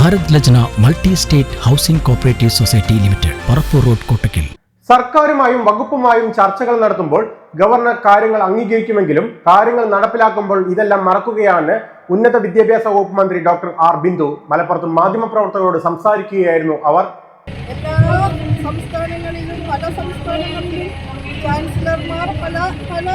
Bharat Lajna multi state housing cooperative society limited Parappur road Kottakkal. സർക്കാരുമായും വകുപ്പുമായും ചർച്ചകൾ നടത്തുമ്പോൾ governor കാര്യങ്ങൾ അംഗീകരിക്കുമെങ്കിലും കാര്യങ്ങൾ നടപ്പിലാക്കുമ്പോൾ ഇതെല്ലാം മറക്കുകയാണ് ഉന്നത വിദ്യാഭ്യാസ വകുപ്പ് മന്ത്രി ഡോക്ടർ ആർ ബിന്ദു. മലപ്പുറത്ത് മാധ്യമപ്രവർത്തകരോട് സംസാരിക്കുകയായിരുന്നു അവർ. എല്ലാ സംസ്ഥാനങ്ങളിലും പല സംസ്ഥാനങ്ങളിലും ചാൻസലർമാർ പല പല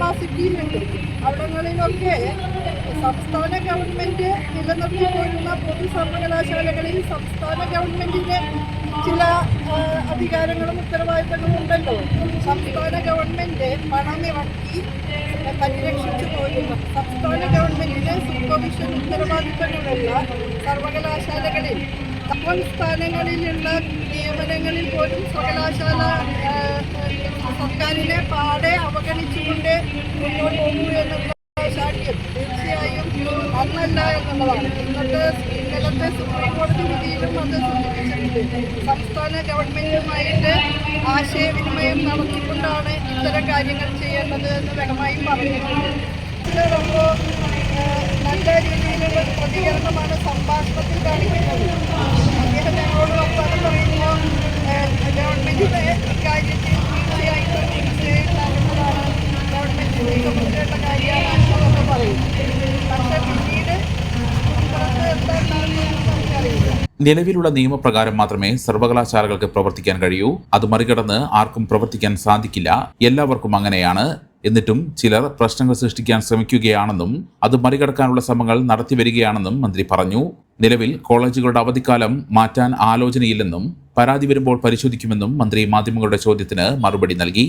കപ്പാസിറ്റിയിലുണ്ട് അവിടങ്ങളിലൊക്കെ സംസ്ഥാന ഗവൺമെന്റ് പൊതു സർവകലാശാലകളിൽ സംസ്ഥാന ഗവൺമെന്റിന്റെ ചില അധികാരങ്ങളും ഉത്തരവാദിത്തങ്ങളും ഉണ്ടല്ലോ. സംസ്ഥാന ഗവൺമെന്റ് പണമിറക്കി പരിരക്ഷിച്ചു പോരുന്നു സംസ്ഥാന ഗവൺമെന്റിന് സൂപ്പർവിഷൻ ഉത്തരവാദിത്തങ്ങളുള്ള സർവകലാശാലകളിൽ. സംസ്ഥാനങ്ങളിലുള്ള നിയമനങ്ങളിൽ പോലും സർവകലാശാല പാടെ അവഗണിച്ചുകൊണ്ട് മുന്നോട്ട് പോകുന്നു എന്നുള്ള ശാഠ്യം തീർച്ചയായും അന്നല്ല എന്നുള്ളതാണ്. ഇന്നത്തെ ഇന്നലത്തെ സുപ്രീം കോടതി വിധിയിലും അത് സംസ്ഥാന ഗവൺമെന്റുമായിട്ട് ആശയവിനിമയം നടത്തിക്കൊണ്ടാണ് ഇത്തരം കാര്യങ്ങൾ ചെയ്യേണ്ടത് എന്ന് വ്യക്തമായും പറയുന്നു ഇതിലപ്പോൾ നല്ല രീതിയിലുള്ള പ്രതികരണമാണ് നിലവിലുള്ള നിയമപ്രകാരം മാത്രമേ സർവകലാശാലകൾക്ക് പ്രവർത്തിക്കാൻ കഴിയൂ. അത് മറികടന്ന് ആർക്കും പ്രവർത്തിക്കാൻ സാധിക്കില്ല. എല്ലാവർക്കും അങ്ങനെയാണ്. എന്നിട്ടും ചിലർ പ്രശ്നങ്ങൾ സൃഷ്ടിക്കാൻ ശ്രമിക്കുകയാണെന്നും അത് മറികടക്കാനുള്ള ശ്രമങ്ങൾ നടത്തിവരികയാണെന്നും മന്ത്രി പറഞ്ഞു. നിലവിൽ കോളേജുകളുടെ അവധിക്കാലം മാറ്റാൻ ആലോചനയില്ലെന്നും പരാതി വരുമ്പോൾ പരിശോധിക്കുമെന്നും മന്ത്രി മാധ്യമങ്ങളുടെ ചോദ്യത്തിന് മറുപടി നൽകി.